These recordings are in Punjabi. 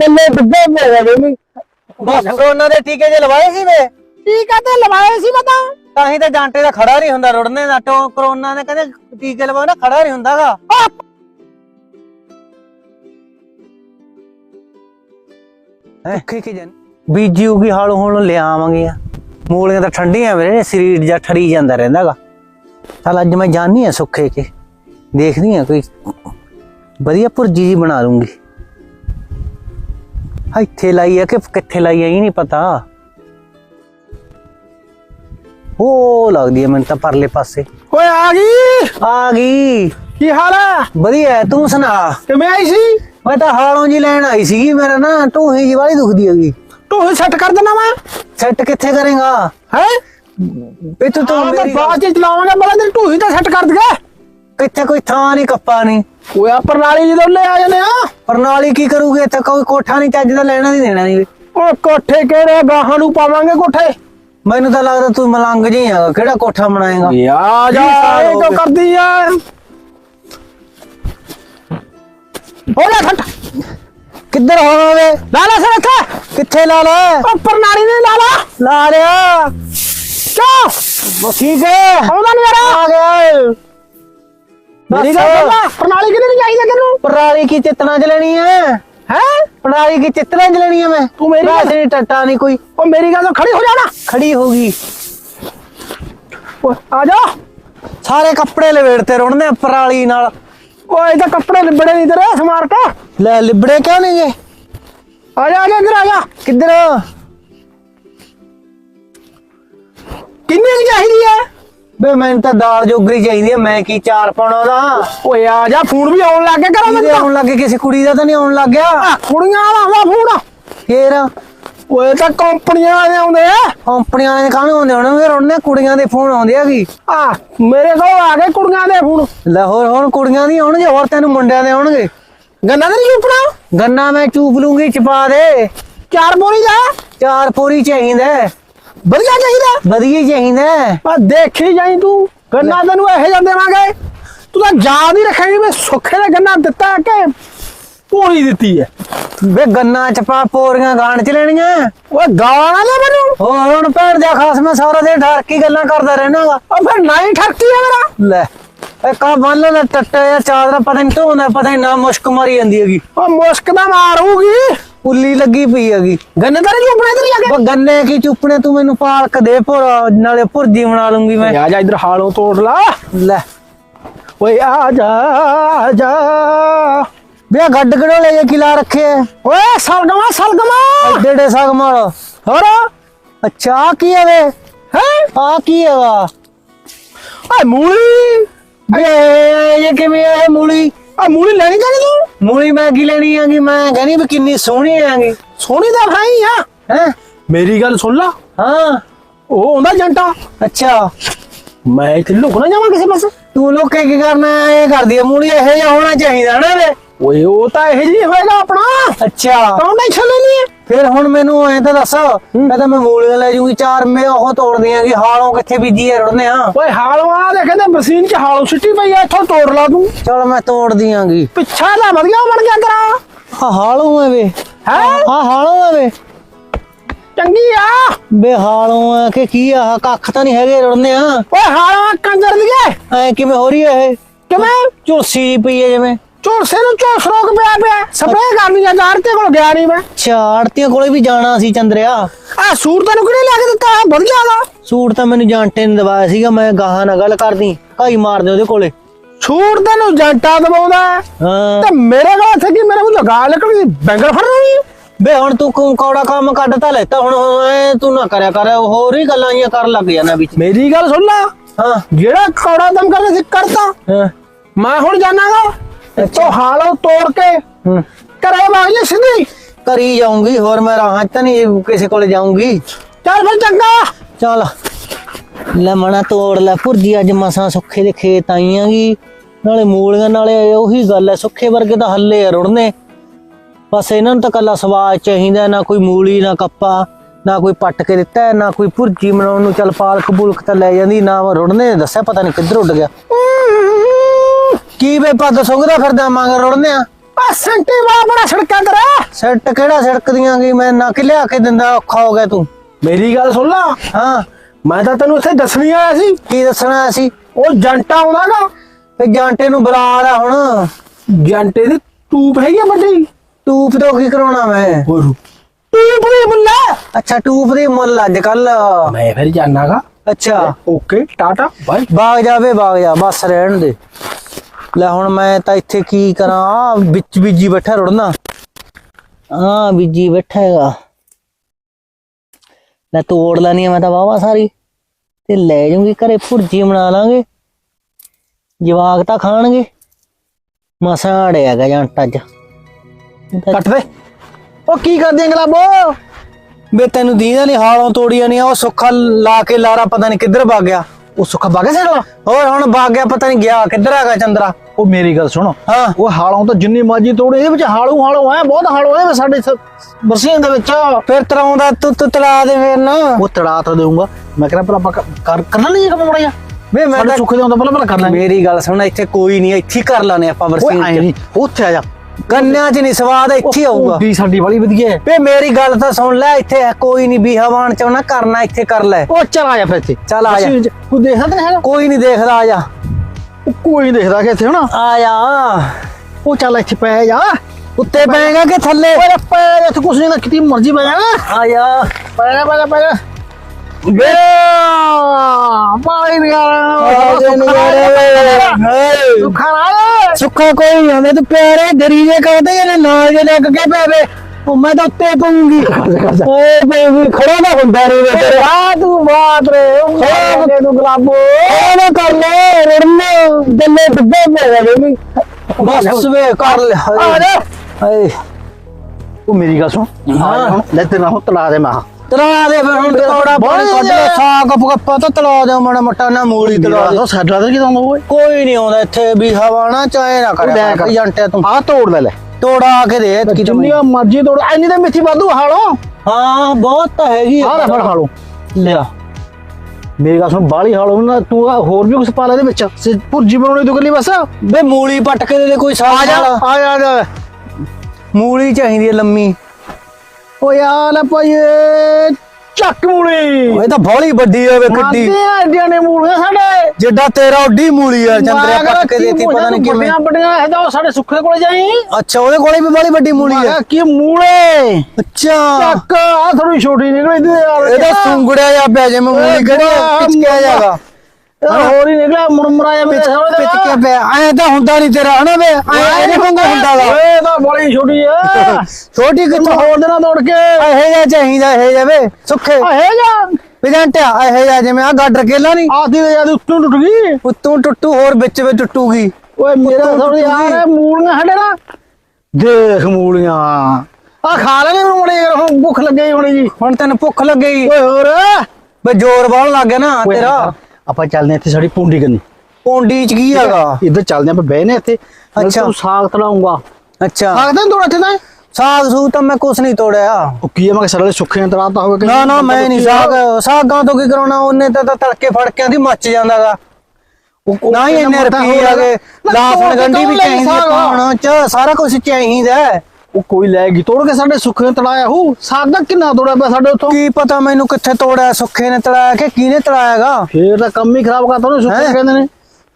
ਗੱਲੇ ਡੁੱਬੇ ਪਏ ਨੇ ਵੀ ਬਸ ਉਹਨਾਂ ਦੇ ਟੀਕੇ ਜੇ ਲਵਾਏ ਸੀ ਵੇ? ਆ ਤੇ ਲਵਾਏ ਸੀ ਪਤਾ ਤਾਂ। ਹੀ ਤਾਂ ਜਾਂਟੇ ਦਾ ਖੜਾ ਨਹੀਂ ਹੁੰਦਾ ਰੁੜਨੇ ਦਾ ਟੋ ਕਰੋਨਾ ਨੇ ਕਹਿੰਦੇ ਟੀਕੇ ਲਵਾਓ ਨਾ ਖੜਾ ਨਹੀਂ ਹੁੰਦਾਗਾ। ਭੁੱਖੇ ਕਿ ਜਨ ਬੀਜੀ ਉਗੀ ਹਾਲੋਂ ਲਿਆਵਾਂਗੇ ਮੂਲੀਆਂ ਤਾਂ ਠੰਡੀਆਂ ਸਰੀਰ ਜਾਂ ਠਰੀ ਜਾਂਦਾ ਰਹਿੰਦਾਗਾ। ਚੱਲ ਅੱਜ ਮੈਂ ਜਾਣੀ ਆ ਸੁੱਖੇ ਕੇ। ਦੇਖਦੀ ਆ ਕੋਈ ਵਧੀਆ ਭੁਰਜੀ ਜੀ ਬਣਾ ਲੂੰਗੀ। ਇੱਥੇ ਲਾਈ ਆ ਕਿ ਕਿੱਥੇ ਲਾਈ ਆ ਇਹ ਨਹੀਂ ਪਤਾ। ਉਹ ਲੱਗਦੀ ਹੈ ਮੈਨੂੰ ਤਾਂ ਪਰਲੇ ਪਾਸੇ। ਓਏ ਆ ਗਈ? ਆ ਗਈ। ਕੀ ਹਾਲ ਹੈ ਵਧੀਆ ਹੈ, ਤੂੰ ਸੁਣਾ? ਕਿਵੇਂ ਆਈ ਸੀ? ਮੈਂ ਤਾਂ ਹਾਲੋਂ ਜੀ ਲੈਣ ਆਈ ਸੀਗੀ ਮੇਰਾ ਨਾ ਢੂਹੀ ਜੀ ਵਾਲੀ ਦੁਖਦੀ ਹੈਗੀ। ਤੂੰ ਸੈੱਟ ਕਰ ਦੇਣਾ ਮੈਂ? ਸੈੱਟ ਕਿੱਥੇ ਕਰੇਗਾ? ਹੈ? ਵੀ ਤੂੰ ਤੂੰ ਤਾਂ ਮੇਰੀ ਬਾਅਦ ਚ ਚਲਾਵਾਂਗੇ ਬੜਾ ਦਿਨ ਢੂਹੀ ਤਾਂ ਸੈੱਟ ਕਰ ਦਗੇ ਕਿੱਥੇ ਕੋਈ ਥਾਂ ਨਹੀਂ ਕੱਪਾ ਨਹੀਂ। ਓਏ ਆ ਪ੍ਰਣਾਲੀ ਜਦੋਂ ਲੈ ਆ ਜਾਂਦੇ ਆ। ਪ੍ਰਣਾਲੀ ਕੀ ਕਰੂਗੇ ਇੱਥੇ? ਕੋਈ ਕੋਠਾ ਨਹੀਂ ਚੱਜ ਦਾ ਲੈਣਾ ਨਹੀਂ ਦੇਣਾ ਨਹੀਂ ਓ ਕੋਠੇ ਕਿਹੜੇ ਗਾਹਾਂ ਨੂੰ ਪਾਵਾਂਗੇ ਕੋਠੇ। ਮੈਨੂੰ ਤਾਂ ਲੱਗਦਾ ਤੂੰ ਮਲੰਗ ਜੀ ਆ। ਕਿਹੜਾ ਕੋਠਾ ਬਣਾਏਗਾ? ਆ ਜਾ ਇਹ ਕਿਉਂ। ਕਰਦੀ ਆ? ਹੋਲਾ ਛੱਟ ਕਿੱਧਰ ਹੋਵੇ ਲਾ ਲਾ ਸਰ ਇੱਥੇ। ਕਿੱਥੇ ਲਾ ਲੈ? ਓ ਪ੍ਰਣਾਲੀ ਨੇ ਲਾ ਲਾ। ਲਾ ਬਸ ਠੀਕ ਹੈ। ਆਉਂਦਾ ਨਹੀਂ ਯਾਰ। ਆ ਗਿਆ ਮੇਰੀ ਗੱਲ ਸੁਣ ਲੈ ਪ੍ਰਣਾਲੀ ਕਿਹਨੇ ਨਹੀਂ ਚਾਹੀਦਾ ਤੈਨੂੰ? ਪਰਾਲੀ ਕੀ ਚਿਤਨਾ ਚ ਲੈਣੀ ਹੈ ਹੈ? ਪਰਾਲੀ ਕੀ ਚਿਤਨਾ ਚ ਲੈਣੀ ਹੈ ਮੈਂ? ਤੂੰ ਮੇਰੀ ਗੱਲ- ਵੈਸੇ ਨੀ ਟੱਟਾ ਨਹੀਂ ਕੋਈ। ਓ ਮੇਰੀ ਗੱਲ ਤੋਂ ਖੜੀ ਹੋ ਜਾਣਾ ਖੜੀ ਹੋ ਗਈ। ਓਏ ਆ ਜਾ। ਸਾਰੇ ਕੱਪੜੇ ਲਵੇੜਤੇ ਰੁੜਨੇ ਪਰਾਲੀ ਨਾਲ। ਓਏ ਇਹ ਤਾਂ ਕੱਪੜੇ ਲਿਬੜੇ ਨਹੀਂ ਤੇਰੇ ਸਮਾਰ ਕੇ ਲੈ ਲਿਬੜੇ ਕਿਉਂ ਨਹੀਂ ਗਏ ਆ ਜਾ ਆ ਜਾ ਇੱਧਰ ਆ ਜਾ। ਕਿੱਧਰ? ਬੇ ਮੈਨੂੰ ਤਾਂ ਦਾਲ ਜੋਗਰੀ ਚਾਹੀਦੀ ਹੈ ਮੈਂ ਕੀ ਚਾਰ ਪਾਉਣਾ ਉਹਦਾ? ਓਏ ਆ ਜਾ ਫੋਨ ਵੀ ਆਉਣ ਲੱਗ ਗਿਆ ਕਰਾਂ ਕਿਹਦੇ ਮੈਨੂੰ ਆਉਣ ਲੱਗੇ ਕਿਸੇ ਕੁੜੀ ਦਾ ਤਾਂ ਨਹੀਂ ਆਉਣ ਲੱਗ ਗਿਆ? ਆ ਕੁੜੀਆਂ ਵਾਲਾ ਫੋਨ। ਫੇਰ? ਓਏ ਤਾਂ ਕੰਪਨੀਆਂ ਵਾਲੇ ਆਉਂਦੇ ਆ। ਕੰਪਨੀਆਂ ਵਾਲੇ ਕਾਹਨੂੰ ਆਉਂਦੇ? ਹੋਣਗੇ ਰੁੜਨੇ ਕੁੜੀਆਂ ਦੇ ਫੋਨ ਆਉਂਦੇ ਆਗੀ ਆ ਮੇਰੇ ਕੋਲ ਆ ਗਏ ਕੁੜੀਆਂ ਦੇ ਫੋਨ। ਲੈ ਹੋਰ ਹੁਣ ਕੁੜੀਆਂ ਦੀ ਆਉਣਗੇ ਹੋਰ ਤੈਨੂੰ ਮੁੰਡਿਆਂ ਦੇ ਆਉਣਗੇ। ਗੰਨਾ ਤੇ ਨਹੀਂ ਚੁੱਪਣਾ ਗੰਨਾ ਮੈਂ ਚੂਪ ਲੂੰਗੀ ਚਪਾ ਦੇ। ਚਾਰ ਬੋਰੀ ਦਾ ਚਾਰ ਪੂਰੀ ਚਾਹੀਦਾ। ਹੈ। ਵਧੀਆ ਚਾਹੀਦਾ। ਵਧੀਆ ਹੀ ਚਾਹੀਦਾ। ਹੈ। ਆ ਦੇਖੀ ਜਾਈ ਤੂੰ ਗੰਨਾ ਤੈਨੂੰ ਇਹੋ ਜਿਹਾ ਦੇਵਾਂਗੇ। ਤੂੰ ਤਾਂ ਯਾਦ ਹੀ ਰੱਖੇਂਗੀ ਵੀ ਸੁੱਖੇ ਨੇ ਗੰਨਾ ਦਿੱਤਾ ਕਿ ਪੂਰੀ ਦਿੱਤੀ ਹੈ। ਵੇ ਗੰਨਾ ਚਪਾ ਪੋਰੀਆਂ ਗਾਣ ਚ ਲੈਣੀਆਂ। ਓਏ ਗਾਲਾਂ ਨਾ ਲੈ ਮੈਨੂੰ। ਹੋਰ ਹੁਣ ਭੈਣ ਦਾ ਖਾਸ ਮੈਂ ਸਾਰਾ ਦਿਨ ਠਰ ਕੀ ਗੱਲਾਂ ਕਰਦਾ ਰਹਿਣਾਗਾ। ਓ ਫਿਰ ਨਹੀਂ ਠਰਕੀ ਆ ਮੇਰਾ। ਲੈ ਇਹ ਕਾ ਬੰਨ ਲੈ ਟੱਟਾ ਜਾਂ ਚਾਦਰਾ ਪਤਾ ਨਹੀਂ ਧੋਂਦਾ ਪਤਾ ਨਹੀਂ ਨਾ ਮੁਸ਼ਕ ਮਾਰੀ ਜਾਂਦੀ ਹੈਗੀ। ਓ ਮੁਸ਼ਕ ਦਾ ਮਾਰੂਗੀ। ਉੱਲੀ ਲੱਗੀ ਪਈ ਹੈਗੀ। ਗੰਨੇ ਤਾਂ ਨਹੀਂ ਚੁੱਪਣਾ ਇਧਰ ਕੇ ਉਹ ਗੰਨੇ ਕੀ ਚੁੱਪਣੇ ਤੂੰ ਮੈਨੂੰ ਪਾਲਕ ਦੇ ਭੁਰ ਨਾਲੇ ਭੁਰਜੀ ਬਣਾ ਲੂੰਗੀ ਮੈਂ। ਆ ਜਾ ਇਧਰ ਹਾਲੋਂ ਤੋੜ ਲਾ। ਲੈ। ਓਏ ਆ ਜਾ ਆ ਜਾ। ਬਿਆ ਗੱਡ ਗੜੋ ਲੈ ਕਿਲਾ ਰੱਖੇ ਓਏ ਸਲਗਮਾ ਸਲਗਮਾ। ਡੇਡੇ ਸਾਗ ਮਾਰ ਹੋਰ? ਅੱਛਾ ਕੀ ਹੈ ਵੇ? ਹੈ? ਆ ਕੀ ਹੈਗਾ ਓਏ ਮੂਲੀ। ਬੇ ਇਹ ਕਿਵੇਂ ਹੈ ਮੂਲੀ? ਆ ਮੂਲੀ ਲੈਣੀ ਚਾਹੀਦੀ ਤੂੰ? ਮੂਲੀ ਮੈਂ ਕੀ ਲੈਣੀ ਹੈਗੀ ਮੈਂ ਕਹਿੰਦੀ ਵੀ ਕਿੰਨੀ ਸੋਹਣੀ ਹੈਗੀ। ਸੋਹਣੀ ਦਾ ਭਾਈ ਆ। ਹੈ? ਮੇਰੀ ਗੱਲ ਸੁਣ ਲਾ। ਹਾਂ। ਉਹ ਆਉਂਦਾ ਜੰਟਾ ਅੱਛਾ। ਮੈਂ ਇੱਥੇ ਲੁਕ ਨਾ ਜਾਵਾਂ ਕਿਸੇ ਪਾਸੇ। ਤੂੰ ਲੋਕੇ ਕੀ ਕਰਨਾ ਇਹ ਕਰਦੀ ਹੈ ਮੂਲੀ ਇਹ ਜਿਹਾ ਹੋਣਾ ਚਾਹੀਦਾ ਨਾ ਵੇ ਓਏ ਉਹ ਤਾਂ ਇਹ ਜੀ ਹੋਏਗਾ ਆਪਣਾ। ਅੱਛਾ। ਕੌਣ ਟੈਨਸ਼ਨ ਲੈਣੀ ਹੈ ਫਿਰ ਹੁਣ ਮੈਨੂੰ ਐ ਤਾਂ ਦੱਸ ਮੈਂ ਤਾਂ ਮੈਂ ਮੂਲੀਆਂ ਲੈ ਜੂਗੀ ਚਾਰ ਮੈਂ ਉਹ ਤੋੜਦੀ ਆਂਗੀ ਹਾਲੋਂ ਕਿੱਥੇ ਬੀਜੀ ਐ ਰੁੜਨੇ ਆ। ਓਏ ਹਾਲੋਂ ਆ ਦੇ ਕਹਿੰਦੇ ਮਸ਼ੀਨ 'ਚ ਹਾਲੋਂ ਸਿੱਟੀ ਪਈ ਆ ਇੱਥੋਂ ਤੋੜ ਲਾ ਤੂੰ। ਚਲ ਮੈਂ ਤੋੜਦੀ ਆਂਗੀ ਪਿੱਛਾ ਦਾ ਵਧੀਆ ਬਣ ਗਿਆ ਤੇਰਾ। ਹਾਂ ਹਾਲੋਂ ਐ ਵੇ ਹੈ? ਹਾਂ ਹਾਲੋਂ ਐ ਵੇ ਚੰਗੀ ਆ। ਬੇ ਹਾਲੋਂ ਐ ਕਿ ਕੀ ਆ ਕੱਖ ਤਾਂ ਨਹੀਂ ਹੈਗੇ ਰੁੜਨੇ ਆ। ਓਏ ਹਾਲੋਂ ਕੰਜਰ ਦੀਏ ਐ ਕਿਵੇਂ ਹੋ ਰਹੀ ਐ ਇਹ? ਕਿਵੇਂ? ਜਿਹੀ ਪਈ ਐ ਜਿਵੇਂ। ਝੋਸੇ ਨੂੰ ਝੋਸ ਰੋਗ ਪਿਆ ਪਿਆ ਸਪਰੇਅ ਕਰਨੀ ਆ ਜਾਰ ਤੇ ਕੋਲ ਗਿਆ ਨਹੀਂ ਮੈਂ। ਚਾੜਤੀਆਂ ਕੋਲੇ ਵੀ ਜਾਣਾ ਸੀ ਚੰਦਰਿਆ। ਆ ਸੂਟ ਤੈਨੂੰ ਕਿਹਨੇ ਲਿਆ ਕੇ ਦਿੱਤਾ? ਆ ਵਧੀਆ ਦਾ ਸੂਟ ਤਾਂ ਮੈਨੂੰ ਜਾਂਟੇ ਨੇ ਦਵਾਇਆ ਸੀਗਾ ਮੈਂ ਗਾਹਾਂ ਨਾਲ ਗੱਲ ਕਰਦੀ ਕਾਈ ਮਾਰਦੇ ਉਹਦੇ ਕੋਲੇ। ਸੂਟ ਤੈਨੂੰ ਜੰਟਾ ਦਵਾਉਂਦਾ ਹੈ। ਹਾਂ। ਤੇ ਮੇਰੇ ਕੋਲ ਇੱਥੇ ਕੀ ਮੇਰੇ ਕੋਲ ਲਗਾ ਲੱਕੜੀ ਦੀ ਬੈਂਗਲ ਫੜ ਰਹੀ ਬੇ ਹੁਣ ਤੂੰ ਕੌ- ਕੌੜਾ ਕੰਮ ਕੱਢ ਤਾਂ ਲੈਤਾ ਹੁਣ ਐ ਤੂੰ ਨਾ ਕਰਿਆ ਕਰ ਹੋਰ ਹੀ ਗੱਲਾਂ ਜੀਆਂ ਕਰਨ ਲੱਗ ਜਾਣਾ ਵਿੱਚ। ਮੇਰੀ ਗੱਲ ਸੁਣ ਲੈ। ਹਾਂ। ਜਿਹੜਾ ਕੌੜਾ ਦਮ ਕਰਦਾ ਸੀ ਕਰਤਾ। ਹਾਂ। ਮੈਂ ਹੁਣ ਜਾਣਾਗਾ। ਇੱਥੋਂ ਹਾਲੋਂ ਤੋੜ ਕੇ। ਹੂੰ। ਘਰੇ ਵਾਜੀ ਸਿੱਧੀ। ਕਰੀ ਜਾਊਂਗੀ ਹੋਰ ਮੈਂ ਰਾਹਾਂ ਚ ਤਾਂ ਨਹੀਂ ਕਿਸੇ ਕੋਲੇ ਜਾਊਂਗੀ। ਚੱਲ ਫਿਰ ਚੰਗਾ। ਚੱਲ। ਲੈ ਮਣਾ ਤੋੜ ਲੈ ਭੁਰਜੀ ਅੱਜ ਮਸਾਂ ਸੁੱਖੇ ਦੇ ਖੇਤ ਆਈਆਂਗੀ। ਨਾਲੇ ਮੂਲੀਆਂ ਨਾਲੇ ਉਹੀ ਗੱਲ ਐ ਸੁੱਖੇ ਵਰਗੇ ਤਾਂ ਹੱਲੇ ਆ ਰੁੜਨੇ। ਬਸ ਇਹਨਾਂ ਨੂੰ ਤਾਂ ਕੱਲਾ ਸਵਾਦ ਚਾਹੀਦਾ ਨਾ ਕੋਈ ਮੂਲੀ ਨਾ ਕੱਪਾ ਨਾ ਕੋਈ ਪੱਟ ਕੇ ਦਿੱਤਾ ਨਾ ਕੋਈ ਭੁਰਜੀ ਬਣਾਉਣ ਨੂੰ ਚੱਲ ਪਾਲਕ ਬੁਲਕ ਤਾਂ ਲੈ ਜਾਂਦੀ ਨਾ ਰੁੜਨੇ ਦੱਸਿਆ ਪਤਾ ਨਹੀਂ ਕਿੱਧਰ ਉੱਡ ਗਿਆ। ਕੀ ਵੇ ਪੱਗ ਸੁੰਘਦਾ ਫਿਰਦਾ ਮੰਗ ਰੁੜਨੇ ਆ ਆ ਸੰਟੀ ਵਾ ਬੜਾ ਸੜਕਾਂ ਕਰਾ ਸੈੱਟ ਕਿਹੜਾ ਸੜਕਦੀਆਂ ਗਈ? ਮੈਂ ਨਾ ਕਿ ਲਿਆ ਕੇ ਦਿੰਦਾ ਔਖਾ ਹੋ ਗਿਆ ਤੂੰ। ਮੇਰੀ ਗੱਲ ਸੁਣ ਲਾ। ਹਾਂ। ਮੈਂ ਤਾਂ ਤੈਨੂੰ ਇੱਥੇ ਦੱਸਣੀ ਆਇਆ ਸੀ। ਕੀ ਦੱਸਣਾ ਸੀ? ਉਹ ਜੰਟਾ ਆਉਂਦਾਗਾ ਤੇ ਜਾਂਟੇ ਨੂੰ ਬੁਲਾ ਲੈ ਹੁਣ। ਜੰਟੇ ਦੀ ਟੂਪ ਹੈਗੀ ਆ ਵੱਡੀ। ਟੂਪ ਤੋਂ ਕੀ ਕਰਾਉਣਾ ਮੈਂ? ਹੋਰ। ਟੂਪ ਦੀ ਮੁੱਲਾ ਅੱਛਾ ਟੂਪ ਦੀ ਮੁੱਲ ਅੱਜ ਕੱਲ ਮੈਂ ਫਿਰ ਜਾਣਾਗਾ। ਅੱਛਾ। ਓਕੇ ਟਾਟਾ ਬਾਈ ਬਾਗ ਜਾਵੇ ਬਾਗ ਜਾ ਬਸ ਰਹਿਣ ਦੇ। ਲੈ ਹੁਣ ਮੈਂ ਤਾਂ ਇੱਥੇ ਕੀ ਕਰਾਂ? ਆਹ ਵਿੱਚ ਬੀਜੀ ਬੈਠਾ ਰੁੜਨਾ। ਆ ਬੀਜੀ ਬੈਠਾ ਹੈਗਾ। ਲੈ ਤੋੜ ਲੈਣੀ ਆ ਮੈਂ ਤਾਂ ਵਾਵਾ ਸਾਰੀ। ਤੇ ਲੈ ਜਾਊਂਗੀ ਘਰੇ ਭੁਰਜੀ ਬਣਾ ਲਾਂਗੇ। ਜਵਾਕ ਤਾਂ ਖਾਣਗੇ। ਮਸਾਂ ਅੜਿਆ ਹੈਗਾ ਜੰਟ ਅੱਜ। ਕੱਟ ਦੇ। ਉਹ ਕੀ ਕਰਦੇ ਗਲਾਬੋ? ਬੇ ਤੈਨੂੰ ਦੀਦਾ ਨਹੀਂ ਹਾਲੋਂ ਤੋੜੀਆਂ ਨਹੀਂ ਉਹ ਸੁੱਖਾ ਲਾ ਕੇ ਲਾਰਾ ਪਤਾ ਨਹੀਂ ਕਿੱਧਰ ਭੱਗ ਗਿਆ। ਉਹ ਸੁੱਖਾ ਬਾਗੇ ਸੇੜਵਾ ਹੋਰ ਹੁਣ ਭੱਗ ਗਿਆ, ਪਤਾ ਨਹੀਂ ਗਿਆ ਕਿੱਧਰ ਹੈਗਾ ਚੰਦਰਾ। ਉਹ ਮੇਰੀ ਗੱਲ ਸੁਣੋ। ਹਾਂ। ਉਹ ਹਾਲੋਂ ਤਾਂ ਜਿੰਨੀ ਮਰਜ਼ੀ ਤੋੜੇ ਇਹਦੇ ਵਿੱਚ ਹਾਲੂ ਹਾਲੂ ਐ ਬਹੁਤ ਹਾਲੂ ਐ ਸਾਡੇ ਬਰਸੀਆਂ ਦੇ ਵਿੱਚ। ਫਿਰ ਤਰਾਉਂਦਾ ਤੂੰ ਤੜਾ ਦੇ ਫਿਰ ਨਾ। ਉਹ ਤੜਾ ਤਾਂ ਦੇਊਂਗਾ। ਮੈਂ ਕਹਿੰਦਾ ਪਹਿਲਾਂ ਆਪਾਂ ਕਰ ਕਰਨਾ ਨਹੀਂ ਕੰਮ ਬੜਿਆ ਵੇ ਮੈਂ ਤਾਂ ਸੁੱਖ ਦੇ ਆਉਂਦਾ ਪਹਿਲਾਂ ਪਹਿਲਾਂ ਕਰ ਲਾਂਗੇ। ਮੇਰੀ ਗੱਲ ਸੁਣ ਇੱਥੇ ਕੋਈ ਨਹੀਂ ਇੱਥੇ ਹੀ ਕਰ ਲਾਨੇ ਆਪਾਂ ਨਹੀਂ ਉੱਥੇ ਆ ਜਾ। ਕੰਨਿਆਂ 'ਚ ਨਹੀਂ ਸਵਾਦ ਇੱਥੇ ਆਊਗਾ। ਵੀ ਸਾਡੀ ਬੜੀ ਵਧੀਆ ਹੈ। ਵੇ ਮੇਰੀ ਗੱਲ ਤਾਂ ਸੁਣ ਲੈ ਇੱਥੇ ਕੋਈ ਨਹੀਂ ਵੀ ਹਵਾਨ ਚਾਉਣਾ ਕਰਨਾ ਇੱਥੇ ਕਰ ਲੈ। ਉਹ ਚੱਲ ਆ ਜਾ ਫਿਰ ਇੱਥੇ। ਚੱਲ ਆ ਜਾ। ਕੋਈ ਦੇਖਦਾ ਨਹੀਂ ਹੈਗਾ? ਕੋਈ ਨਹੀਂ ਦੇਖਦਾ ਆ ਜਾ। ਉਹ ਕੋਈ ਨਹੀਂ ਦੇਖਦਾ ਕਿ ਇੱਥੇ ਹਣਾ ਆ ਜਾ। ਉਹ ਚੱਲ ਇੱਥੇ ਪੈ ਜਾ। ਉੱਤੇ ਪਏਗਾ ਕਿ ਥੱਲੇ? ਓਏ ਪੈ ਜਾ ਇੱਥੇ ਕੁਛ ਨਹੀਂ ਨਾ ਕਿਤੇ ਮਰਜ਼ੀ ਪੈ ਜਾ। ਆ ਜਾ। ਪੈ ਜਾ ਪੈ ਜਾ ਪੈ ਜਾ। ਵੇ ਮਾਈ ਓਏ। ਸੁੱਖਾ ਕੋਈ ਨਹੀਂ ਆਉਂਦਾ ਤੂੰ ਪਿਆਰੇ ਗਰੀਜੇ ਕਹਦੇ ਇਹਨੇ ਨਾਲ ਜੇ ਲੱਗ ਕੇ ਪਵੇ ਉਹ ਮੈਂ ਤਾਂ ਉੱਤੇ ਪਊਂਗੀ। ਓਏ ਬੇਬੀ ਖੜਾ ਨਾ ਹੁੰਦਾ ਰੇ ਤੇਰੇ। ਆ ਤੂੰ ਬਾਤ ਰੇ ਕੇ ਤੂੰ ਗਲਾਬੋ ਉਹ ਨਾ ਕਰ ਲੈ ਰੜਨੇ ਦਿੱਲੇ ਡੱਬੇ ਮੇਰੇ ਬੇਬੀ ਬਸ ਵੇ ਕਰ ਲੈ ਆ ਹਾਏ। ਉਹ ਮੇਰੀ ਗੱਲ ਸੁਣ। ਹਾਂ। ਹੁਣ ਲੈ ਤੇ ਨਾ ਹੋ ਤਲਾ ਦੇ ਮਾਂ। ਤਲਾ ਦੇ ਫਿਰ ਹੁਣ ਤੋੜਾ ਪਾਣੀ ਕੱਢ ਲੈ ਸਾਗ ਗੱਪਾ ਤਾਂ ਤਲਾ ਦੇ ਮਾੜਾ ਮੋਟਾ ਨਾ ਮੂਲੀ ਤਲਾ ਦੇ ਸਾਡਾ ਤਾਂ ਕਿਦਾਂ ਓਏ ਕੋਈ ਨਹੀਂ ਆਉਂਦਾ ਇੱਥੇ ਵੀ ਹਵਾ ਨਾ ਚਾਹੇ ਨਾ ਲੈ ਕਰੇ ਕਰ। ਜੰਟੇ ਤੂੰ। ਆ ਤੋੜ ਲੈ ਲੈ। ਤੋੜਾ ਕੇ ਦੇ ਕੀ ਮਰਜ਼ੀ ਤੋੜ ਐਨੀ ਤਾਂ ਮਿੱਠੀ ਵਾਧੂ ਹਾਲੋ। ਹਾਂ ਬਹੁਤ ਤਾਂ ਹੈਗੀ ਆ। ਲੈ ਫੜ ਹਾਲੋ। ਲਿਆ। ਮੇਰੀ ਗੱਲ ਸੁਣ ਬਾਲੀ ਹਾਲੋ ਨਾ ਤੂੰ ਹੋਰ ਵੀ ਕੁਝ ਪਾ ਲੈ ਇਹਦੇ ਵਿੱਚ। ਭੁਰਜੀ ਬਣਾਉਣੀ ਤੂੰ ਕੱਲੀ ਬਸ। ਬੇ ਮੂਲੀ ਪੱਟ ਕੇ ਦੇ ਦੇ ਕੋਈ ਵਾਲਾ। ਆ ਜਾ ਆ ਜਾ ਮੂਲੀ ਚਾਹੀਦੀ ਹੈ ਲੰਮੀ। ਆ ਲੈ ਭਾਈ ਚੱਕ ਮੂਲੀ। ਇਹ ਤਾਂ ਬੋਲੀ ਵੱਡੀ ਵੇ ਕਿੱਡੀ। ਮਾਦੇ ਆਡੀਆਂ ਨੇ ਮੂਲੀਆਂ ਸਾਡੇ। ਜਿੱਡਾ ਤੇਰਾ ਓਡੀ ਮੂਲੀ ਆ ਚੰਦਰੇ ਪੱਟ ਕੇ ਦੇਤੀ ਪਤਾ ਨਹੀਂ ਕਿਵੇਂ। ਬੜੀਆਂ ਬੜੀਆਂ ਇਹਦਾ ਉਹ ਸਾਡੇ ਸੁੱਖੇ ਕੋਲੇ ਜਾਈ। ਅੱਛਾ ਉਹਦੇ ਕੋਲੇ ਵੀ ਬੜੀ ਵੱਡੀ ਮੂਲੀ ਆ। ਕੀ ਮੂਲੇ। ਅੱਛਾ। ਚੱਕ ਆ ਥੋੜੀ ਛੋਟੀ ਨਿਕਲੀ ਤੇ ਯਾਰ ਇਹਦਾ ਸੁੰਗੜਿਆ ਜਾ ਪਿਆ ਜਿਵੇਂ ਮੂਲੀ ਕਿਹੜੀ ਪਿਚਕਿਆ ਜਾਗਾ ਇਹਦਾ ਹੋਰ ਹੀ ਨਿਕਲਿਆ ਮੁਰਮਰਾ ਮੇਰੇ ਸਾਹਮਣੇ ਪਿਚਕਿਆ ਪਿਆ ਐ ਤਾਂ ਹੁੰਦਾ ਨਹੀਂ ਤੇਰਾ ਹਨਾ ਵੇ? ਐ ਨਹੀਂ ਹੁੰਦਾ ਹੁੰਦਾ ਵਾ। ਓਏ ਤਾਂ ਬੜੀ ਛੋਟੀ ਆ। ਛੋਟੀ ਤੂੰ ਕਿੱਥੋਂ? ਹੋਰ ਦੇਣਾ ਤੋੜ ਕੇ। ਇਹ ਜਾ ਚਾਹੀਦਾ ਇਹ ਜਾਵੇ ਸੁੱਖੇ। ਆਹੇ ਜਾ ਵਿਜੰਟਿਆ ਇਹ ਜਾ ਜਿਵੇਂ ਆ ਗਾਡਰ ਕੇਲਾ ਨਹੀਂ ਆਦੀ ਦੇ ਜਦ ਉੱਤੋਂ ਟੁੱਟ ਗਈ। ਉੱਤੋਂ ਟੁੱਟੂ ਹੋਰ ਵਿੱਚ ਵਿੱਚ ਟੁੱਟੂਗੀ। ਓਏ ਮੇਰਾ ਉੱਤੋਂ ਥੋੜੀ ਟੁੱਟ ਗਈ। ਯਾਰ ਇਹ ਮੂਲੀਆਂ ਸਾਡੇ ਨਾ। ਦੇਖ ਮੂਲੀਆਂ। ਆ ਖਾ ਲੈਣੇ ਮੂਲੀਆਂ ਯਾਰ ਹੁਣ ਭੁੱਖ ਲੱਗੀ ਹੋਣੀ ਜੀ। ਹੁਣ ਤੈਨੂੰ ਭੁੱਖ ਲੱਗੇਗੀ ਓਏ ਹੋਰ। ਵੇ ਜ਼ੋਰ ਬਾਹਣ ਲੱਗ ਗਿਆ ਨਾ ਤੇਰਾ। ਆਪਾਂ ਚੱਲਦੇ ਇੱਥੇ ਸਾਡੀ ਪੁੰਡੀ ਕਰਨੀ ਪੌਂਡੀ ਚ ਕੀ ਹੈਗਾ? ਇੱਧਰ ਚੱਲਦੇ ਆਪਾਂ ਬਹਿਨੇ ਇੱਥੇ। ਅੱਛਾ। ਤੂੰ ਸਾਗ ਤਲਾਉਂਗਾ। ਅੱਛਾ। ਸਾਗ ਤਾਂ ਤੋੜਾ ਤਾਂ? ਸਾਗ ਸੂਗ ਤਾਂ ਮੈਂ ਕੁਛ ਨਹੀਂ ਤੋੜਿਆ। ਉਹ ਕੀ ਹੈ ਮੈਂ ਸਾਰੇ ਸੁੱਖੇ ਤਰਾਤਾ ਹੋਵੇ ਨਾ ਨਾ। ਮੈਂ ਨਹੀਂ ਸਾਗ ਸਾਗਾਂ ਤੋਂ ਕੀ ਕਰਾਉਣਾ? ਉਹਨੇ ਤਾਂ ਤਾਂ ਤੜਕੇ ਫੜਕਿਆਂ ਦੀ ਮੱਚ ਜਾਂਦਾਗਾ। ਨਾ ਹੀ ਇੰਨੇ ਰੁਪਏ ਆ ਗਏ ਲਾਸਣ ਗੰਢੀ ਵੀ ਚਾਹੀਦੀ ਪਾਉਣ ਚ ਸਾਰਾ ਕੁਝ ਚਾਹੀਦਾ ਹੈ। ਉਹ ਕੋਈ ਲੈ ਗਈ ਤੋੜ ਕੇ ਸਾਡੇ ਸੁੱਖੇ ਤੜਾਇਆ ਹੂ ਸਾਗ ਦਾ ਕਿੰਨਾ ਤੋੜਿਆ ਪਿਆ ਸਾਡੇ ਉੱਥੋਂ ਕੀ ਪਤਾ ਮੈਨੂੰ ਕਿੱਥੇ ਤੋੜਿਆ ਸੁੱਖੇ ਨੇ ਤੜਾਇਆ ਕਿ ਕਿਹਨੇ ਤੜਾਇਆਗਾ? ਫੇਰ ਤਾਂ ਕੰਮ ਹੀ ਖਰਾਬ ਕਰਤਾ ਉਹਨੇ ਸੁੱਖੇ ਹੈਂ? ਕਹਿੰਦੇ ਨੇ।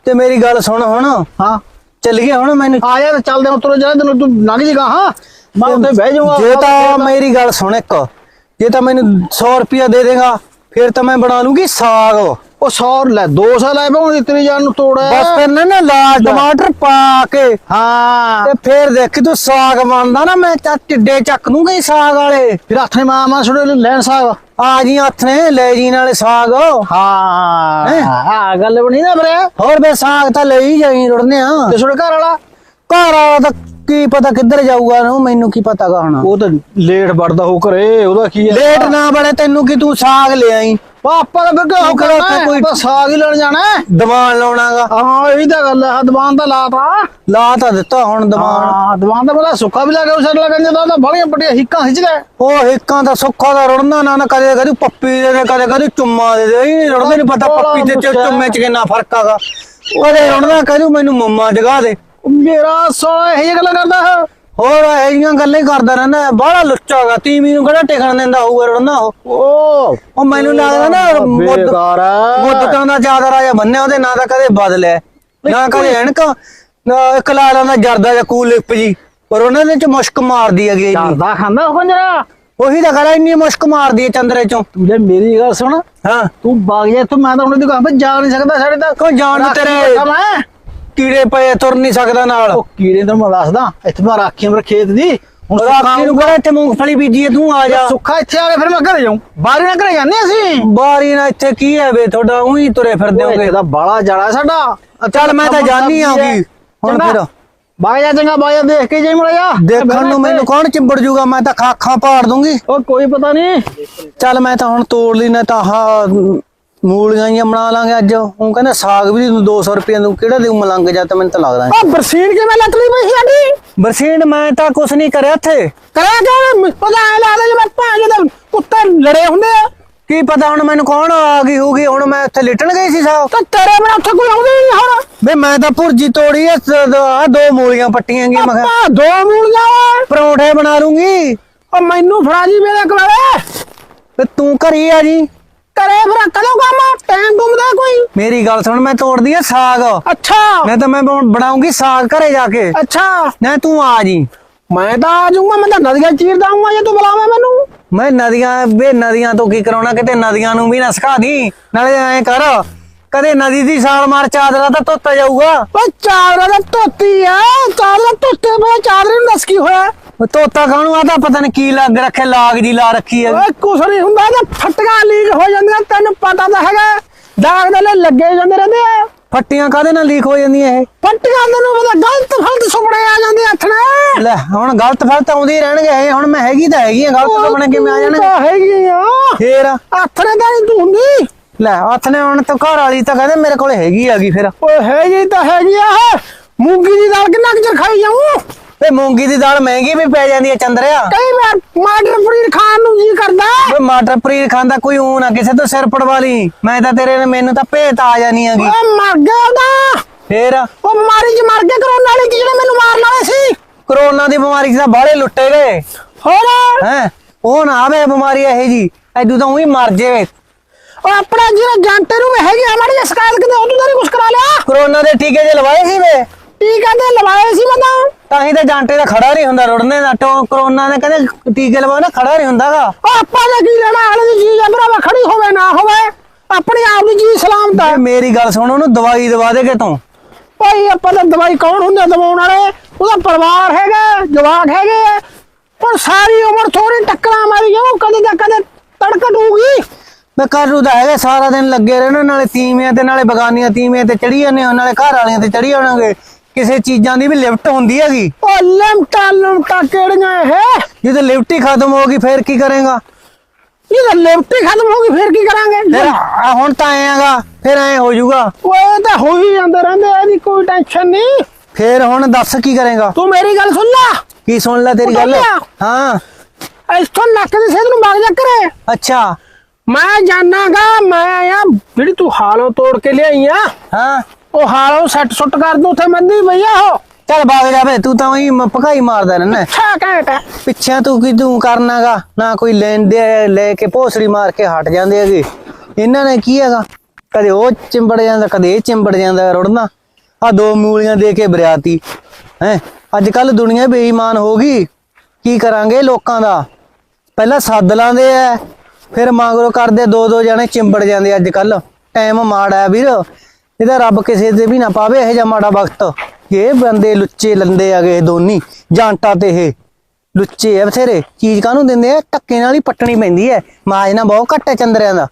ਤੇ ਮੇਰੀ ਗੱਲ ਸੁਣ ਹੁਣ। ਹਾਂ। ਚੱਲ ਗਿਆ ਹੁਣ ਮੈਨੂੰ। ਆ ਯਾਰ ਚੱਲਦੇ ਹਾਂ ਤੁਰ ਜਾ ਤੈਨੂੰ ਤੂੰ ਲੰਘ ਜੇਗਾ ਹਾਂ? ਮੈਂ ਉੱਥੇ ਬਹਿ ਜਾਊਂਗਾ ਜੇ ਤਾਂ ਮੇਰੀ ਗੱਲ ਸੁਣ ਇੱਕ। ਜੇ ਤਾਂ ਮੈਨੂੰ 100 ਰੁਪਿਆ ਦੇ ਦੇਗਾ ਫਿਰ ਤਾਂ ਮੈਂ ਬਣਾ ਲੂੰਗੀ ਸਾਗ। ਉਹ 100 ਲੈ 200 ਲੈ ਪਾ ਹੁਣ ਇਤਨੀ ਜਾਨ ਨੂੰ ਤੋੜਿਆ ਬਸ ਫਿਰ ਨਾ ਲਾਲ ਟਮਾਟਰ ਪਾ ਕੇ। ਹਾਂ। ਤੇ ਫਿਰ ਦੇਖੀ ਤੂੰ ਸਾਗ ਬਣਦਾ ਨਾ ਮੈਂ ਤਾਂ ਟਿੱਡੇ ਚੱਕ ਦੂੰਗਾ ਹੀ ਸਾਗ ਵਾਲੇ। ਫਿਰ ਹੱਥ ਨੇ ਮਾਂ ਮਾਂ ਛੋੜੇ ਲੈਣ ਸਾਗ। ਆ ਜੀ ਹੱਥ ਨੇ ਲੈ ਜੀ ਨਾਲੇ ਸਾਗ। ਹਾਂ। ਹੈਂ? ਆ ਗੱਲ ਬਣੀ ਨਾ ਵੀਰੇ ਹੋਰ ਬੇ ਸਾਗ ਤਾਂ ਲੈ ਹੀ ਜਾਈ ਰੁੜਨੇ ਆ। ਤੇ ਛੋੜੇ ਘਰ ਵਾਲਾ? ਘਰ ਵਾਲਾ ਤਾਂ ਕੀ ਪਤਾ ਕਿੱਧਰ ਜਾਊਗਾ ਨੂੰ ਮੈਨੂੰ ਕੀ ਪਤਾਗਾ ਹੁਣ। ਉਹ ਤਾਂ ਲੇਟ ਵੜਦਾ ਹੋ ਘਰੇ ਉਹਦਾ ਕੀ ਹੈ? ਲੇਟ ਨਾ ਬੜੇ ਤੈਨੂੰ ਕੀ ਤੂੰ ਸਾਗ ਲੈ ਆਈ ਪਾਪਾ ਦਾ ਫਿਰ ਹੋ ਤੂੰ ਕਰਨਾ? ਕੋਈ- ਸਾਗ ਹੀ ਲੈਣ ਜਾਣਾ। ਦਵਾਨ ਲਾਉਣਾਗਾ ਹਾਂ ਇਹ ਤਾਂ ਗੱਲ ਹੈ ਦਵਾਨ ਦਾ ਲਾਤਾ। ਲਾ ਤਾਂ ਦਿੱਤਾ ਹੁਣ ਦਵਾਨ। ਹਾਂ ਦਵਾਨ ਦਾ ਬੜਾ ਸੁੱਕਾ ਵੀ ਲੱਗਾ ਉਸ ਲੱਗਣ ਜਾਂਦਾ ਤਾਂ ਬੜੀਆਂ ਵੱਡੀਆਂ ਹਿੱਕਾਂ ਖਿੱਚਦਾ ਉਹ ਹਿੱਕਾਂ ਦਾ ਸੁੱਖਾ ਦਾ ਰੁੜਨਾ ਨਾ ਨਾ ਕਦੇ ਕਦੇ ਪੱਪੀ ਦੇ ਕਦੇ ਕਦੇ ਚੁੰਮਾ ਦੇ ਦੇ ਰੁੜਦੇ ਨਹੀਂ ਪਤਾ ਪੱਪੀ ਤੇ ਚੁੰਮੇ ਚ ਕਿੰਨਾ ਫ਼ਰਕ ਆਗਾ ਉਹਦੇ ਰੁੜਨਾ ਕਹਦੂ ਮੈਨੂੰ ਮੰਮਾ ਜਗਾ ਦੇ। ਮੇਰਾ ਸਾਲਾ ਇਹ ਗੱਲਾਂ ਕਰਦਾ ਹੈ। ਹੋਰ ਇਹ ਜੀਆਂ ਗੱਲਾਂ ਹੀ ਕਰਦਾ ਰਹਿੰਦਾ ਬਾਹਲਾ ਲੁੱਚਾਗਾ ਤੀਵੀਂ ਨੂੰ ਕਿਹੜਾ ਟਿਕਣ ਦਿੰਦਾ ਹੋਊਗਾ ਰੜਨਾ ਉਹ। ਓ ਉਹ ਮੈਨੂੰ ਲੱਗਦਾ ਨਾ ਮੁੱਦ ਬੇਕਾਰ ਆ। ਮੁੱਦਤਾਂ ਦਾ ਚਾਦਰ ਜਾਂ ਬੰਨਿਆ ਉਹਦੇ ਨਾਂ ਦਾ ਕਦੇ ਬਦਲਿਆ। ਨਾ ਕਦੇ ਐਨਕ ਨਾ ਇੱਕ ਲਾਲਾਂ ਦਾ ਜਰਦਾ ਜਾਂ ਕੂਲ ਲਿਪ ਜੀ। ਪਰ ਉਹਨਾਂ ਦੇ ਚ ਮੁਸ਼ਕ ਮਾਰਦੀ ਹੈਗੀ ਇੰਨੀ। ਕਰਦਾ ਖਾਂਦਾ ਉਹ ਕੰਜਰਾ ਉਹੀ ਤਾਂ ਕਰਾ ਇੰਨੀ ਮੁਸ਼ਕ ਮਾਰਦੀ ਹੈ ਚੰਦਰੇ ਚੋਂ। ਤੂੰ ਜੇ ਮੇਰੀ ਗੱਲ ਸੁਣ। ਹਾਂ। ਤੂੰ ਬਾਗ ਜਾ ਤੂੰ ਮੈਂ ਤਾਂ ਉਹਨੇ ਦੀ ਕਹਾਂ ਜਾ ਨਹੀਂ ਸਕਦਾ ਸਾਡੇ ਤੱਕ ਕੋਈ ਜਾਣ ਨੂੰ? ਤੇਰੇ ਮੈਂ ਕੀੜੇ ਪਏ ਤੁਰ ਨਹੀਂ ਸਕਦਾ ਨਾਲ। ਉਹ ਕੀੜੇ ਤਾਂ ਮੈਂ ਦੱਸਦਾ ਇੱਥੇ ਮੈਂ ਰਾਖੀ ਮਰ ਖੇਤ ਦੀ ਹੁਣ ਰਾਖੀ ਨੂੰ ਕਿਹੜਾ ਇੱਥੇ ਮੂੰਗਫਲੀ ਬੀਜੀ ਹੈ ਤੂੰ ਆ ਜਾ। ਸੁੱਖਾ ਇੱਥੇ ਆ ਕੇ ਫਿਰ ਮੈਂ ਘਰੇ ਜਾਉਂ ਬਾਹਰ ਨਾ ਘਰੇ ਜਾਂਦੇ ਅਸੀਂ। ਬਾਰੀ ਨਾ ਇੱਥੇ ਕੀ ਹੈ ਵੇ ਤੁਹਾਡਾ ਉਹੀ ਤੁਰੇ ਫਿਰਦੇ ਹੋਗੇ। ਇਹਦਾ ਬਾਲਾ ਜੜਾ ਸਾਡਾ। ਚੱਲ ਮੈਂ ਤਾਂ ਜਾਣੀ ਆਉਂਗੀ। ਹੁਣ ਫਿਰ। ਬਾਗ ਜਾ ਚੰਗਾ ਬਾਗ ਜਾ ਦੇਖ ਕੇ ਜਾਈ ਮੜਾ ਜਾ ਦੇਖਣ ਨੂੰ ਮੈਨੂੰ ਕੌਣ ਚਿੰਬੜ ਜੂਗਾ ਮੈਂ ਤਾਂ ਖਾਖਾਂ ਪਾੜ ਦੂੰਗੀ। ਉਹ ਕੋਈ ਪਤਾ ਨਹੀਂ। ਚੱਲ ਮੈਂ ਤਾਂ ਹੁਣ ਤੋੜ ਲਈ ਨਾ ਤਾਂ ਆਹ ਮੂਲੀਆਂ ਹੀ ਬਣਾ ਲਾਂਗੇ ਅੱਜ। ਉਹ ਕਹਿੰਦਾ ਸਾਗ ਵੀ ਤੂੰ 200 ਰੁਪਏ ਨੂੰ ਕਿਹੜਾ ਦੇਉ ਮਲੰਗ ਜਾ ਤਾਂ ਮੈਨੂੰ ਤਾਂ ਲੱਗਦਾ ਉਹ ਬਰਸੀਨ ਕਿਵੇਂ ਲੱਤ ਲਈ ਪਈ ਸਾਡੀ? ਬਰਸੀਨ ਮੈਂ ਤਾਂ ਕੁਛ ਨਹੀਂ ਕਰਿਆ ਇੱਥੇ। ਕਰਿਆ ਕਿਉਂ? ਪਤਾ ਐ ਲੱਗਦਾ ਜਿਵੇਂ ਭਾਂ ਜਿਹਦੇ ਕੁੱਤੇ ਲੜੇ ਹੁੰਦੇ ਆ। ਕੀ ਪਤਾ ਹੁਣ ਮੈਨੂੰ ਕੌਣ ਆ ਗਈ ਹੋਊਗੀ ਹੁਣ ਮੈਂ ਇੱਥੇ ਲਿਟਣ ਗਈ ਸੀ ਸਾਹ ਤਾਂ ਤੇਰੇ ਬਿਨਾ ਉੱਥੇ ਕੋਈ ਆਉਂਦਾ ਹੀ ਨਹੀਂ ਹੁਣ। ਵੇ ਮੈਂ ਤਾਂ ਭੁਰਜੀ ਤੋੜੀ ਆ ਦੋ ਮੂਲੀਆਂ ਪੱਟੀਆਂ ਗਈਆਂ ਮੈਂ ਕਿਹਾ ਆਪਾਂ ਦੋ ਮੂਲੀਆਂ ਵਾ। ਪਰੌਂਠੇ ਬਣਾ ਲੂੰਗੀ। ਉਹ ਮੈਨੂੰ ਫੜਾ ਜੀ ਮੇਰੇ ਕੋਲੇ। ਤੇ ਤੂੰ ਘਰੀ ਆ ਜੀ। ਕਰੇ ਫਿਰ ਕਦੋਂ ਕੰਮ ਟਾਈਮ ਘੁੰਮਦਾ ਕੋਈ। ਮੇਰੀ ਗੱਲ ਸੁਣ ਮੈਂ ਤੋੜਦੀ ਆ ਸਾਗ। ਅੱਛਾ। ਮੈਂ ਤਾਂ ਮੈਂ ਬਣ- ਬਣਾਉਂਗੀ ਸਾਗ ਘਰੇ ਜਾ ਕੇ। ਅੱਛਾ। ਨਾ ਤੂੰ ਆ ਜੀ। ਮੈਂ ਤਾਂ ਆ ਜਾਊਂਗਾ ਮੈਂ ਤਾਂ ਨਦੀਆਂ ਚੀਰਦਾ ਆਉਂਗਾ ਜੇ ਤੂੰ ਬੁਲਾਵੇਂ ਮੈਨੂੰ। ਮੈਂ ਨਦੀਆਂ ਵੇ ਨਦੀਆਂ ਤੋਂ ਕੀ ਕਰਾਉਣਾ? ਕਿਤੇ ਨਦੀਆਂ ਨੂੰ ਵੀ ਨਾ ਸਿਖਾ ਦੀ। ਨਾਲੇ ਐਂ ਕਰ ਕਦੇ ਨਦੀ ਦੀ ਛਾਲ ਮਾਰ ਚਾਦਰਾ ਤਾਂ ਧੋਤਾ ਜਾਊਗਾ। ਓ ਚਾਦਰਾ ਦਾ ਧੋਤੀ ਆ। ਚਾਦਰਾ ਧੋਤੇ ਪਏ ਚਾਦਰੇ ਨੂੰ ਦੱਸ ਕੀ ਹੋਇਆ? ਉਹ ਧੋਤਾ ਕਾਹਨੂੰ ਆ ਤਾਂ ਪਤਾ ਨਹੀਂ ਕੀ ਲੱਗ ਰੱਖਿਆ ਲਾਗ ਜੀ ਲਾ ਰੱਖੀ ਹੈ ਓਏ ਕੁਛ ਨਹੀਂ ਹੁੰਦਾ ਤਾਂ ਫਟਕਾਂ ਲੀਕ ਹੋ ਜਾਂਦੀਆਂ ਤੈਨੂੰ ਪਤਾ ਤਾਂ ਹੈਗਾ। ਦਾਗ ਦੇ ਲੱਗੇ ਜਾਂਦੇ ਰਹਿੰਦੇ ਆ। ਫੱਟੀਆਂ ਕਾਹਦੇ ਨਾਲ ਲੀਕ ਹੋ ਜਾਂਦੀਆਂ ਇਹ? ਫਟਕਾਂ ਤੈਨੂੰ ਪਤਾ ਗਲਤ ਫਲਤ ਸੁਪਨੇ ਆ ਜਾਂਦੇ ਹੱਥ ਨਾਲ ਲੈ ਹੁਣ ਗਲਤ ਫਲਤ ਆਉਂਦੇ ਹੀ ਰਹਿਣਗੇ ਇਹ ਹੁਣ ਮੈਂ ਹੈਗੀ ਤਾਂ ਹੈਗੀ ਆ ਗਲਤ ਸੁਪਨੇ ਕਿਵੇਂ ਆ ਜਾਣਗੇ? ਤਾਂ ਹੈਗੀ ਆ। ਫੇਰ? ਹੱਥ ਨੇ ਤਾਂ ਨਹੀਂ ਤੂੰ ਹੁੰਦੀ। ਲੈ ਹੱਥ ਨੇ ਹੁਣ ਤਾਂ ਘਰ ਵਾਲੀ ਤਾਂ ਕਹਿੰਦੇ ਮੇਰੇ ਕੋਲ ਹੈਗੀ ਹੈਗੀ ਫਿਰ। ਓਏ ਹੈਗੀ ਤਾਂ ਹੈਗੀ ਆ। ਮੂੰਗੀ ਦੀ ਦਾਲ ਕਿੰਨਾ ਕੁ ਚਿਰ ਖਾਈ ਜਾਊਂ? ਵੇ ਮੂੰਗੀ ਦੀ ਦਾਲ ਮਹਿੰਗੀ ਵੀ ਪੈ ਜਾਂਦੀ ਹੈ ਚੰਦਰਿਆ। ਕਈ ਵਾਰ ਮਾਟਰ ਪਨੀਰ ਖਾਣ ਨੂੰ ਜੀ ਕਰਦਾ। ਵੇ ਮਟਰ ਪਨੀਰ ਖਾਂਦਾ ਕੋਈ ਊ ਨਾ ਕਿਸੇ ਤੋਂ ਸਿਰ ਪੜਵਾ ਲਈ। ਮੈਂ ਤਾਂ ਤੇਰੇ ਨੇ ਮੈਨੂੰ ਤਾਂ ਭੇਤ ਆ ਜਾਣੀ ਹੈਗੀ। ਓਏ ਮਰ ਗਿਆ ਉਹਦਾ। ਫੇਰ? ਉਹ ਬਿਮਾਰੀ ਚ ਮਰ ਗਿਆ ਕਰੋਨਾ ਵਾਲੀ ਚ ਜਿਹੜੇ ਮੈਨੂੰ ਮਾਰਨ ਵਾਲੇ ਸੀ। ਕਰੋਨਾ ਦੀ ਬਿਮਾਰੀ 'ਚ ਤਾਂ ਬਾਹਲੇ ਲੁੱਟੇ ਗਏ। ਹੋਰ? ਹੈ? ਉਹ ਨਾ ਆਵੇ ਬਿਮਾਰੀ ਇਹ ਜੀ ਐਦੂ ਤਾਂ ਉਹੀ ਮਰ ਜੇ ਉਹ ਆਪਣਾ ਜਿਹੜਾ ਜੰਟੇ ਨੂੰ ਹੈਗੀ ਜਿਹੀ ਸ਼ਿਕਾਇਤ ਕਿਤੇ ਉਹਨੂੰ ਤਾਂ ਨਹੀਂ ਕੁਛ ਕਰਾ ਲਿਆ। ਕਰੋਨਾ ਦੇ ਟੀਕੇ ਜੇ ਲਵਾਏ ਸੀ ਵੇ। ਟੀਕਾ ਤੇ ਲਵਾਏ ਸੀ ਮੈਂ ਤਾਂ। ਤਾਂ ਹੀ ਤਾਂ ਜਾਂਟੇ ਦਾ ਖੜਾ ਨਹੀਂ ਹੁੰਦਾ ਰੁੜਨੇ ਦਾ ਟੋ ਕਰੋਨਾ ਨੇ ਕਹਿੰਦੇ ਟੀਕੇ ਲਵਾਓ ਨਾ ਖੜਾ ਨਹੀਂ ਹੁੰਦਾਗਾ। ਉਹ ਆਪਾਂ ਨੇ ਕੀ ਲੈਣਾ ਹਾਲੇ ਦੀ ਚੀਜ਼ ਆ ਭਰਾਵਾ ਖੜੀ ਹੋਵੇ ਨਾ ਹੋਵੇ ਆਪਣੀ ਆਪ ਦੀ ਚੀਜ਼ ਸਲਾਮਤ ਹੈ ਮੇਰੀ ਗੱਲ ਸੁਣ ਉਹਨੂੰ ਦਵਾਈ ਦਵਾ ਦੇ ਕਿਤੋਂ ਭਾਈ ਆਪਾਂ ਤਾਂ ਦਵਾਈ ਕੌਣ ਹੁੰਦੇ ਦਵਾਉਣ ਵਾਲੇ? ਉਹਦਾ ਪਰਿਵਾਰ ਹੈਗਾ ਜਵਾਕ ਹੈਗੇ। ਪਰ ਸਾਰੀ ਉਮਰ ਥੋੜੀ ਟੱਕਰਾਂ ਮਾਰੀ ਜਾਓ ਕਦੇ ਤਾਂ ਕਦੇ ਤੜਕਟ ਹੋਊਗੀ ਮੈਂ ਕਰੂ ਤਾਂ ਹੈਗਾ ਸਾਰਾ ਦਿਨ ਲੱਗੇ ਰਹਿਣਾ ਨਾਲੇ ਤੀਵੀਆਂ ਤੇ ਨਾਲੇ ਬਗਾਨੀਆਂ ਤੀਵੀਆਂ ਤੇ ਚੜੀ ਜਾਂਦੇ ਨਾਲੇ ਘਰ ਵਾਲੀਆਂ ਤੇ ਚੜੀ ਜਾਣਗੇ। ਕਿਸੇ ਚੀਜ਼ਾਂ ਦੀ ਵੀ ਲਿਫਟ ਹੁੰਦੀ ਹੈਗੀ? ਉਹ ਲਿਮਟਾ ਲਿਮਟਾ ਕਿਹੜੀਆਂ ਇਹ? ਜਦੋਂ ਲਿਫਟ ਹੀ ਖਤਮ ਹੋ ਗਈ ਫੇਰ ਕੀ ਕਰੇਗਾ? ਇਹ ਲਿਫਟ ਹੀ ਖਤਮ ਹੋ ਗਈ ਫਿਰ ਕੀ ਕਰਾਂਗੇ? ਫਿਰ ਆ ਹੁਣ ਤਾਂ ਆਗਾ ਫਿਰ ਐ ਹੋ ਜਾਊਗਾ। ਓਏ ਤਾਂ ਹੋ ਹੀ ਜਾਂਦੇ ਰਹਿੰਦੇ ਇਹਦੀ ਕੋਈ ਟੈਨਸ਼ਨ ਨਹੀਂ। ਫੇਰ ਹੁਣ ਦੱਸ ਕੀ ਕਰੇਗਾ? ਤੂੰ ਮੇਰੀ ਗੱਲ ਸੁਣ ਲੈ। ਕੀ ਸੁਣ ਲੈ ਤੇਰੀ ਗੱਲ? ਸੁਣ ਲਿਆ। ਹਾਂ। ਇੱਥੋਂ ਨੱਕ ਦੀ ਸੇਧ ਨੂੰ ਵਗ ਜਾ ਕਰੇ। ਅੱਛਾ। ਮੈਂ ਜਾਣਾਗਾ ਮੈਂ ਆਇਆ ਜਿਹੜੀ ਤੂੰ ਹਾਲੋਂ ਤੋੜ ਕੇ ਲਿਆਈ ਆ। ਹਾਂ। ਉਹ ਹਾਲੋਂ ਸੱਟ ਸੁੱਟ ਕਰ ਦੂੰ ਉੱਥੇ ਮੰਦੀ ਭਈਆ ਹੋ ਚੱਲ ਬਾਗ ਜਾਵੇ ਤੂੰ ਤਾਂ ਉਹੀ ਭਕਾਈ ਮਾਰਦਾ ਰਹਿਣਾ ਛਾ ਘੈਂਟ ਹੈ ਪਿੱਛੇ ਤੂੰ ਕੀ ਤੂੰ ਕਰਨਾਗਾ ਨਾ ਕੋਈ ਲੈਂਦੇ ਲੈ ਕੇ ਭੋਸੜੀ ਮਾਰ ਕੇ ਹਟ ਜਾਂਦੇ ਹੈਗੇ। ਇਹਨਾਂ ਨੇ ਕੀ ਹੈਗਾ? ਕਦੇ ਉਹ ਚਿੰਬੜ ਜਾਂਦਾ ਕਦੇ ਇਹ ਚਿੰਬੜ ਜਾਂਦਾ ਰੁੜਨਾ। ਆ ਦੋ ਮੂਲੀਆਂ ਦੇ ਕੇ ਬਰਿਆਤੀ। ਹੈ? ਅੱਜ ਕੱਲ ਦੁਨੀਆ ਬੇਈਮਾਨ ਹੋ ਗਈ। ਕੀ ਕਰਾਂਗੇ ਲੋਕਾਂ ਦਾ? ਪਹਿਲਾਂ ਸੱਦ ਲਾਂਦੇ ਐ ਫਿਰ ਮੰਗਰੋ ਕਰਦੇ ਦੋ ਦੋ ਜਣੇ ਚਿੰਬੜ ਜਾਂਦੇ ਅੱਜ ਕੱਲ ਟਾਈਮ ਮਾੜਾ ਹੈ ਵੀਰ। ਇਹਦਾ ਰੱਬ ਕਿਸੇ ਤੇ ਵੀ ਨਾ ਪਾਵੇ, ਇਹ ਜਿਹਾ ਮਾੜਾ ਵਕਤ। ਇਹ ਬੰਦੇ ਲੁੱਚੇ ਲੰਦੇ ਆਗੇ ਇਹ ਦੋਨੀ, ਜਾਂਟਾ ਤੇ ਇਹ। ਲੁੱਚੇ ਆ ਬਥੇਰੇ, ਚੀਜ਼ ਕਾਹਨੂੰ ਦਿੰਦੇ ਆ? ਟੱਕੇ ਨਾਲ ਹੀ ਪੱਟਣੀ ਪੈਂਦੀ ਐ। ਮਾਜ ਨਾ ਬਹੁਤ ਘੱਟ ਹੈ ਚੰਦਰਿਆਂ ਦਾ।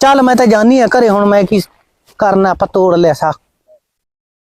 ਚੱਲ ਮੈਂ ਤਾਂ ਜਾਣੀ ਆ ਘਰੇ, ਹੁਣ ਮੈਂ ਕੀ ਕਰਨਾ, ਆਪਾਂ ਤੋੜ ਲਿਆ ਸਾ